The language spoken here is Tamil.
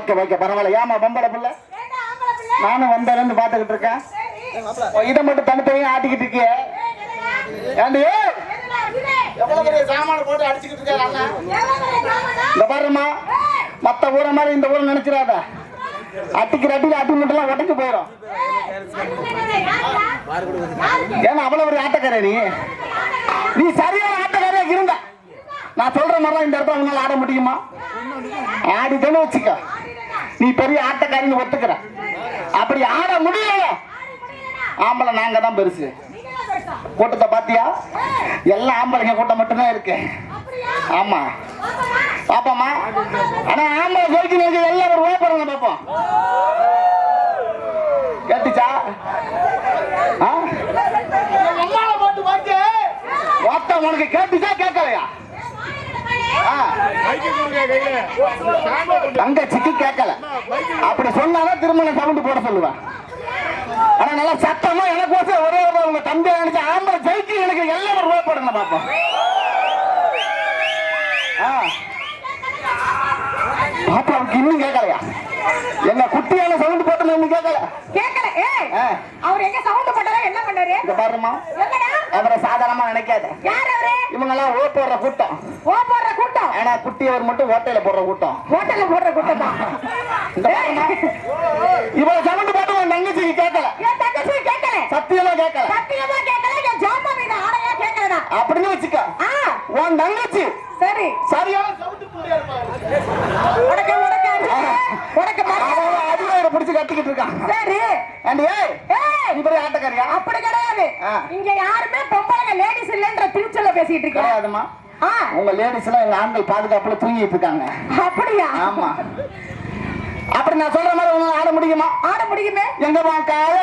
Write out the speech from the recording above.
ஓகே ஓகே பரவாயில்ல. ஏமா பொம்பளை பிள்ளை? நானும் இருந்து பாத்துக்கிட்டு இருக்கேன். ஓ, இதை மட்டும் தனித்தனியா ஆட்டிக்கிட்டு இருக்கிய? ஏண்டி? இந்த பாருமா மத்த ஊரை மாதிரி இந்த ஊரை நினைச்சிடாத. அட்டிக்கிற அட்டிக்கு அட்டி மட்டும் உடஞ்சு போயிடும் ஏன்னா அவ்வளவு ஒரு ஆட்டக்கார நீ. நீ சரியான ஆட்டக்காரியா இருந்த. நான் சொல்ற மாதிரி இந்த இடத்துல உன்னால ஆட முடியுமா? ஆடிட்டேன்னு வச்சுக்க. நீ பெரிய ஆட்டக்காரின்னு ஒத்துக்கிற. அப்படி ஆட முடியல ஆம்பளை நாங்க தான் பெருசு. கூட்டத்தை பாத்தியா? எல்லாம் ஆம்பளைங்க கூட்டம் மட்டும்தான் இருக்கு. ஆமா. பாப்பாமா? ஆனா ஆம்பளை ஜெயிக்கணும் எல்லாம் ஒரு ஓப்பருங்க பாப்போம். கேட்டுச்சா. வார்த்தை உனக்கு கேட்டுச்சா கேட்கலையா. தங்கச்சிக்கு கேட்கல அப்படி சொன்னாதான் திருமணம் சவுண்டு போட சொல்லுவேன். ஆனா நல்லா சத்தமா எனக்கு கோசம் ஒரே ஒரு உங்க தம்பி நினைச்ச ஆம்பளை ஜெயிக்கு எனக்கு எல்லாம் ஒரு ரூபா போடுங்க பாப்போம். பாப்பாவுக்கு இன்னும் கேட்கலையா என்ன குட்டியான சவுண்டு போட்டு இன்னும் கேட்கல ஆ. அவர் எங்க சவுண்ட் போட்டாரா என்ன பண்ணாரு? இந்த பாருமா அவரை சாதாரணமா நினைக்காத. யார் அவரு? இவங்கெல்லாம் ஓ போடுற கூட்டம். ஓ போடுற கூட்டம்? ஆனா குட்டியவர் மட்டும் ஓட்டையில போடுற கூட்டம். ஹோட்டல்ல போடுற கூட்டம்? தான் இவரை சவுண்டு போட்டு உன் தங்கச்சிக்கு கேட்கல. என் தங்கச்சி கேட்கல. சத்தியமா கேட்கல. சத்தியமா கேட்கல. என் ஜாமா மீது ஆணையா கேட்கலடா. அப்படின்னு வச்சுக்க. உன் தங்கச்சி. சரி. சரியான சவுண்டு அவன் மரம். அவன் அதிகார பிடிச்சு கட்டிக்கிட்டு இருக்கான். சரி. ஏய் ஏய் நீ பெரிய ஆட்டக்காரியா அப்படி கிடையாது. இங்க யாருமே பொம்பளைங்க லேடிஸ் இல்லன்ற திருச்சல பேசிட்டு இருக்கேன் ஆ. உங்க லேடிஸ் எல்லாம் எங்க ஆண்கள் பாதுகாப்புல தூங்கிட்டு இருக்காங்க. அப்படியா? ஆமா. அப்படி நான் சொல்ற மாதிரி உங்களால ஆட முடியுமா? ஆட முடியுமே. எங்க கால